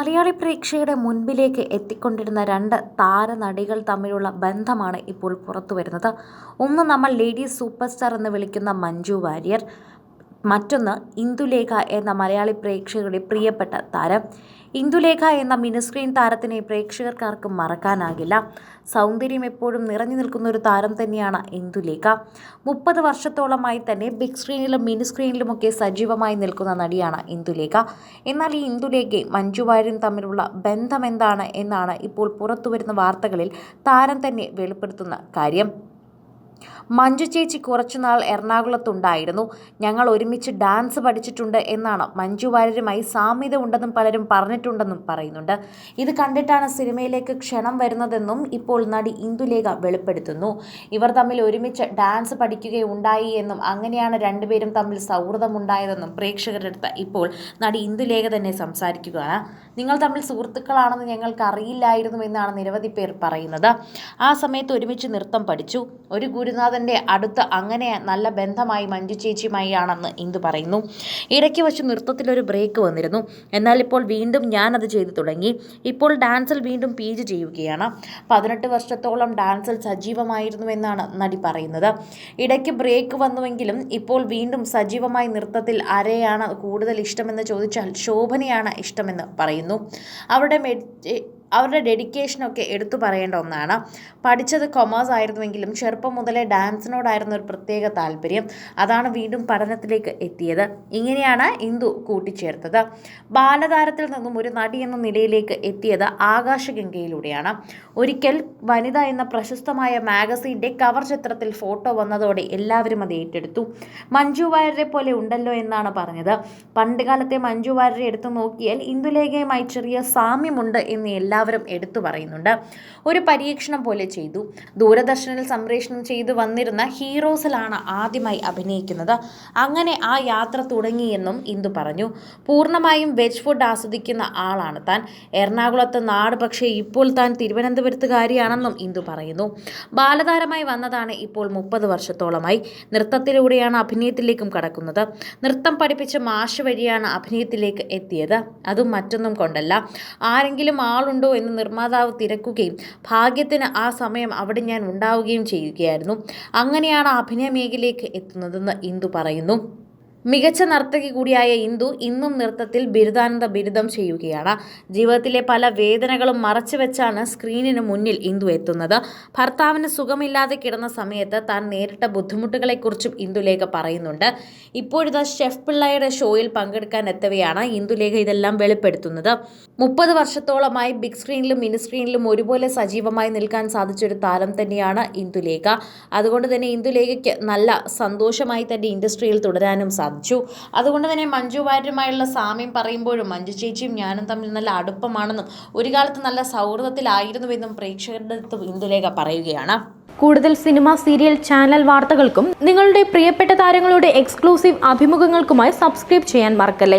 മലയാളി പ്രേക്ഷകരുടെ മുൻപിലേക്ക് എത്തിക്കൊണ്ടിരുന്ന രണ്ട് താരനടികൾ തമ്മിലുള്ള ബന്ധമാണ് ഇപ്പോൾ പുറത്തു വരുന്നത് ഒന്ന് നമ്മൾ ലേഡീസ് സൂപ്പർ സ്റ്റാർ എന്ന് വിളിക്കുന്ന മഞ്ജു വാര്യർ മറ്റൊന്ന് ഇന്ദുലേഖ എന്ന മലയാളി പ്രേക്ഷകരുടെ പ്രിയപ്പെട്ട താരം. ഇന്ദുലേഖ എന്ന മിനിസ്ക്രീൻ താരത്തിനെ പ്രേക്ഷകർക്കാർക്കും മറക്കാനാകില്ല. സൗന്ദര്യം എപ്പോഴും നിറഞ്ഞു നിൽക്കുന്ന ഒരു താരം തന്നെയാണ് ഇന്ദുലേഖ. മുപ്പത് വർഷത്തോളമായി തന്നെ ബിഗ് സ്ക്രീനിലും മിനി സ്ക്രീനിലുമൊക്കെ സജീവമായി നിൽക്കുന്ന നടിയാണ് ഇന്ദുലേഖ. എന്നാൽ ഈ ഇന്ദുലേഖയും മഞ്ജു വാര്യരും തമ്മിലുള്ള ബന്ധം എന്താണ് എന്നാണ് ഇപ്പോൾ പുറത്തുവരുന്ന വാർത്തകളിൽ താരം തന്നെ വെളിപ്പെടുത്തുന്ന കാര്യം. മഞ്ജു ചേച്ചി കുറച്ചുനാൾ എറണാകുളത്തുണ്ടായിരുന്നു. ഞങ്ങൾ ഒരുമിച്ച് ഡാൻസ് പഠിച്ചിട്ടുണ്ട് എന്നാണ് മഞ്ജു വാര്യരുമായി സാമ്യത ഉണ്ടെന്നും പലരും പറഞ്ഞിട്ടുണ്ടെന്നും പറയുന്നുണ്ട്. ഇത് കണ്ടിട്ടാണ് സിനിമയിലേക്ക് ക്ഷണം വരുന്നതെന്നും ഇപ്പോൾ നടി ഇന്ദുലേഖ വെളിപ്പെടുത്തുന്നു. ഇവർ തമ്മിൽ ഒരുമിച്ച് ഡാൻസ് പഠിക്കുകയുണ്ടായി എന്നും അങ്ങനെയാണ് രണ്ടുപേരും തമ്മിൽ സൗഹൃദമുണ്ടായതെന്നും പ്രേക്ഷകരുടെ അടുത്ത് ഇപ്പോൾ നടി ഇന്ദുലേഖ തന്നെ സംസാരിക്കുകയാണ്. നിങ്ങൾ തമ്മിൽ സുഹൃത്തുക്കളാണെന്ന് ഞങ്ങൾക്ക് അറിയില്ലായിരുന്നു എന്നാണ് നിരവധി പേർ പറയുന്നത്. ആ സമയത്ത് ഒരുമിച്ച് നൃത്തം പഠിച്ചു. ഒരു ഗുരുനാഥന്റെ അടുത്ത് അങ്ങനെ നല്ല ബന്ധമായി മഞ്ജു ചേച്ചിയുമായി ആണെന്ന് ഇന്ദു പറയുന്നു. ഇടയ്ക്ക് വച്ച് നൃത്തത്തിലൊരു ബ്രേക്ക് വന്നിരുന്നു. എന്നാൽ ഇപ്പോൾ വീണ്ടും ഞാൻ അത് ചെയ്തു തുടങ്ങി. ഇപ്പോൾ ഡാൻസിൽ വീണ്ടും പി ജി ചെയ്യുകയാണ്. പതിനെട്ട് വർഷത്തോളം ഡാൻസിൽ സജീവമായിരുന്നുവെന്നാണ് നടി പറയുന്നത്. ഇടയ്ക്ക് ബ്രേക്ക് വന്നുവെങ്കിലും ഇപ്പോൾ വീണ്ടും സജീവമായി നൃത്തത്തിൽ ആരെയാണ് കൂടുതൽ ഇഷ്ടമെന്ന് ചോദിച്ചാൽ ശോഭനയാണ് ഇഷ്ടമെന്ന് പറയുന്നു. അവരുടെ അവരുടെ ഡെഡിക്കേഷനൊക്കെ എടുത്തു പറയേണ്ട ഒന്നാണ്. പഠിച്ചത് കൊമേഴ്സ് ആയിരുന്നുവെങ്കിലും ചെറുപ്പം മുതലേ ഡാൻസിനോടായിരുന്നു ഒരു പ്രത്യേക താല്പര്യം. അതാണ് വീണ്ടും പഠനത്തിലേക്ക് എത്തിയത്. ഇങ്ങനെയാണ് ഇന്ദു കൂട്ടിച്ചേർത്തത്. ബാലതാരത്തിൽ നിന്നും ഒരു നടി എന്ന നിലയിലേക്ക് എത്തിയത് ആകാശഗംഗയിലൂടെയാണ്. ഒരിക്കൽ വനിത എന്ന പ്രശസ്തമായ മാഗസീന്റെ കവർ ചിത്രത്തിൽ ഫോട്ടോ വന്നതോടെ എല്ലാവരും അത് ഏറ്റെടുത്തു. മഞ്ജു വാര്യരെ പോലെ ഉണ്ടല്ലോ എന്നാണ് പറഞ്ഞത്. പണ്ടുകാലത്തെ മഞ്ജു വാര്യരെ എടുത്തു നോക്കിയാൽ ഇന്ദുലേഖയുമായി ചെറിയ സാമ്യമുണ്ട് എന്ന് എല്ലാവരും എടുത്തു പറയുന്നുണ്ട്. ഒരു പരീക്ഷണം പോലെ ചെയ്തു. ദൂരദർശനിൽ സംപ്രേഷണം ചെയ്തു വന്നിരുന്ന ഹീറോസിലാണ് ആദ്യമായി അഭിനയിക്കുന്നത്. അങ്ങനെ ആ യാത്ര തുടങ്ങിയെന്നും ഇന്ദു പറഞ്ഞു. പൂർണമായും വെജ് ഫുഡ് ആസ്വദിക്കുന്ന ആളാണ് താൻ. എറണാകുളത്ത് നാട് പക്ഷേ ഇപ്പോൾ താൻ തിരുവനന്തപുരത്തുകാരിയാണെന്നും ഇന്ദു പറയുന്നു. ബാലതാരമായി വന്നതാണ് ഇപ്പോൾ മുപ്പത് വർഷത്തോളമായി. നൃത്തത്തിലൂടെയാണ് അഭിനയത്തിലേക്കും കടക്കുന്നത്. നൃത്തം പഠിപ്പിച്ച മാഷ് വഴിയാണ് അഭിനയത്തിലേക്ക് എത്തിയത്. അതും മറ്റൊന്നും കൊണ്ടല്ല. ആരെങ്കിലും ആളുണ്ടോ എന്ന് നിർമ്മാതാവ് തിരക്കുകയും ഭാഗ്യത്തിന് ആ സമയം അവിടെ ഞാൻ ഉണ്ടാവുകയും ചെയ്യുകയായിരുന്നു. അങ്ങനെയാണ് അഭിനയ മേഖലയിലേക്ക് എത്തുന്നതെന്ന് ഇന്ദു പറയുന്നു. മികച്ച നർത്തകി കൂടിയായ ഇന്ദു ഇന്നും നൃത്തത്തിൽ ബിരുദാനന്ദ ബിരുദം ചെയ്യുകയാണ്. ജീവിതത്തിലെ പല വേദനകളും മറച്ചു വെച്ചാണ് സ്ക്രീനിന് മുന്നിൽ ഇന്ദു എത്തുന്നത്. ഭർത്താവിന് സുഖമില്ലാതെ കിടന്ന സമയത്ത് താൻ നേരിട്ട ബുദ്ധിമുട്ടുകളെക്കുറിച്ചും ഇന്ദുലേഖ പറയുന്നുണ്ട്. ഇപ്പോഴിതാ ഷെഫ് പിള്ളയുടെ ഷോയിൽ പങ്കെടുക്കാൻ എത്തവെയാണ് ഇന്ദുലേഖ ഇതെല്ലാം വെളിപ്പെടുത്തുന്നത്. മുപ്പത് വർഷത്തോളമായി ബിഗ് സ്ക്രീനിലും മിനി സ്ക്രീനിലും ഒരുപോലെ സജീവമായി നിൽക്കാൻ സാധിച്ചൊരു താരം തന്നെയാണ് ഇന്ദുലേഖ. അതുകൊണ്ട് തന്നെ ഇന്ദുലേഖയ്ക്ക് നല്ല സന്തോഷമായി തന്നെ ഇൻഡസ്ട്രിയിൽ തുടരാനും സാധിച്ചു. അതുകൊണ്ട് തന്നെ മഞ്ജു വാര്യരുമായുള്ള സാമ്യം പറയുമ്പോഴും മഞ്ജു ചേച്ചിയും ഞാനും തമ്മിൽ നല്ല അടുപ്പമാണെന്നും ഒരു കാലത്ത് നല്ല സൗഹൃദത്തിലായിരുന്നുവെന്നും പ്രേക്ഷകരുടെ അടുത്ത് ഇന്ദുലേഖ പറയുകയാണ്. കൂടുതൽ സിനിമ സീരിയൽ ചാനൽ വാർത്തകൾക്കും നിങ്ങളുടെ പ്രിയപ്പെട്ട താരങ്ങളുടെ എക്സ്ക്ലൂസീവ് അഭിമുഖങ്ങൾക്കുമായി സബ്സ്ക്രൈബ് ചെയ്യാൻ മറക്കല്ലേ?